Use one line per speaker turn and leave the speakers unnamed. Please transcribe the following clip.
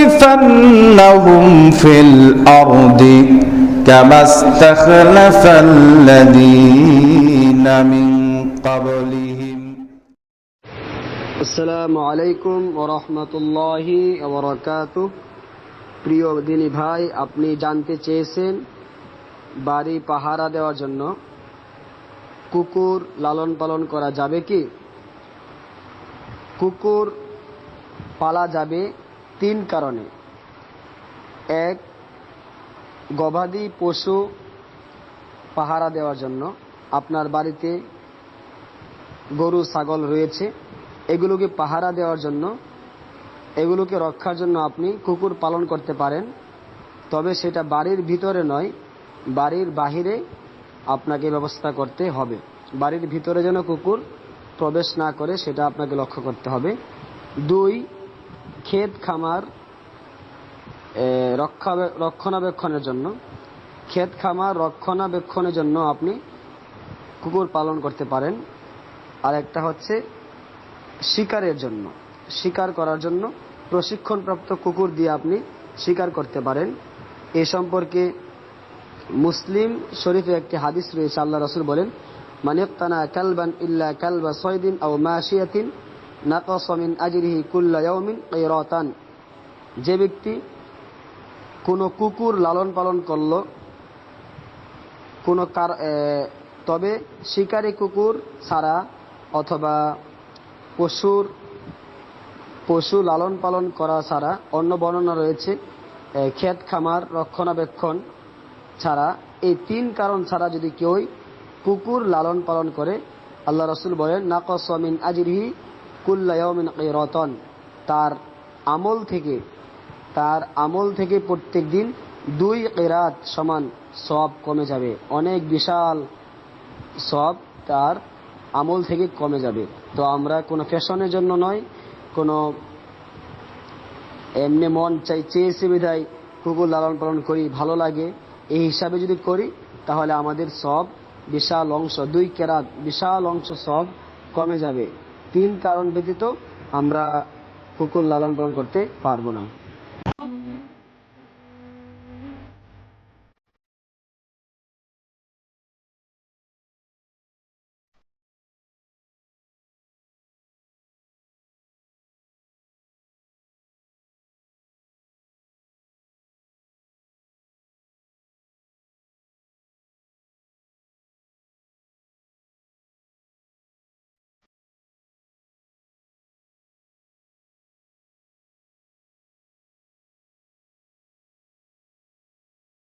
ليستخلفنهم في الأرض كما استخلف الذين من قبلهم
আসসালামু আলাইকুম ও রহমতুল্লাহি প্রিয় দিনী ভাই আপনি জানতে চেয়েছেন বাড়ি পাহারা দেওয়ার জন্য কুকুর লালন পালন করা যাবে কি কুকুর পালা যাবে তিন কারণে। এক, গবাদি পশু পাহারা দেওয়ার জন্য। আপনার বাড়িতে গরু, ছাগল রয়েছে। এগুলোকে পাহারা দেওয়ার জন্য, এগুলোকে রক্ষার জন্য আপনি কুকুর পালন করতে পারেন। তবে সেটা বাড়ির ভিতরে নয়, বাড়ির বাহিরে আপনাকে ব্যবস্থা করতে হবে। বাড়ির ভিতরে যেন কুকুর প্রবেশ না করে, সেটা আপনাকে লক্ষ্য করতে হবে। দুই ক্ষেত খামার রক্ষণাবেক্ষণের জন্য। ক্ষেত খামার, রক্ষণাবেক্ষণের জন্য আপনি কুকুর পালন করতে পারেন। আর একটা হচ্ছে শিকারের জন্য। শিকার করার জন্য প্রশিক্ষণপ্রাপ্ত কুকুর দিয়ে আপনি শিকার করতে পারেন। এ সম্পর্কে মুসলিম শরীফে একটি হাদিস রয়েছে, আল্লাহ রসুল বলেন মানিকতানা কালবান ইল্লা কালবা সয়দিন আও মাশিয়াতিন নাকসমিন আজরিহি ইয়াউমিন কিরাতান। যে ব্যক্তি কোনো কুকুর লালন পালন করল, কোনো কার তবে শিকারী কুকুর ছাড়া অথবা পশুর, পশু লালন পালন করা ছাড়া অন্য বর্ণনা রয়েছে ক্ষেত খামার রক্ষণাবেক্ষণ ছাড়া। এই তিন কারণ ছাড়া যদি কেউ কুকুর লালন পালন করে, আল্লাহ রসুল বলেন নাকসমিন আজিরহি কুল্লায়মিন রতন তার আমল থেকে, তার আমল থেকে প্রত্যেক দিন দুই কেরাত সমান সব কমে যাবে। অনেক বিশাল সব তার আমল থেকে কমে যাবে। তো আমরা কোনো ফ্যাশনের জন্য নয়, কোনো এমনি মন চাই চেয়েছে বিধায় কুকুর লালন পালন করি, ভালো লাগে, এই হিসাবে যদি করি, তাহলে আমাদের সব বিশাল অংশ, দুই কেরাত বিশাল অংশ সব কমে যাবে। তিন কারণ ব্যতীত আমরা কুকুর লালন পালন করতে পারব না।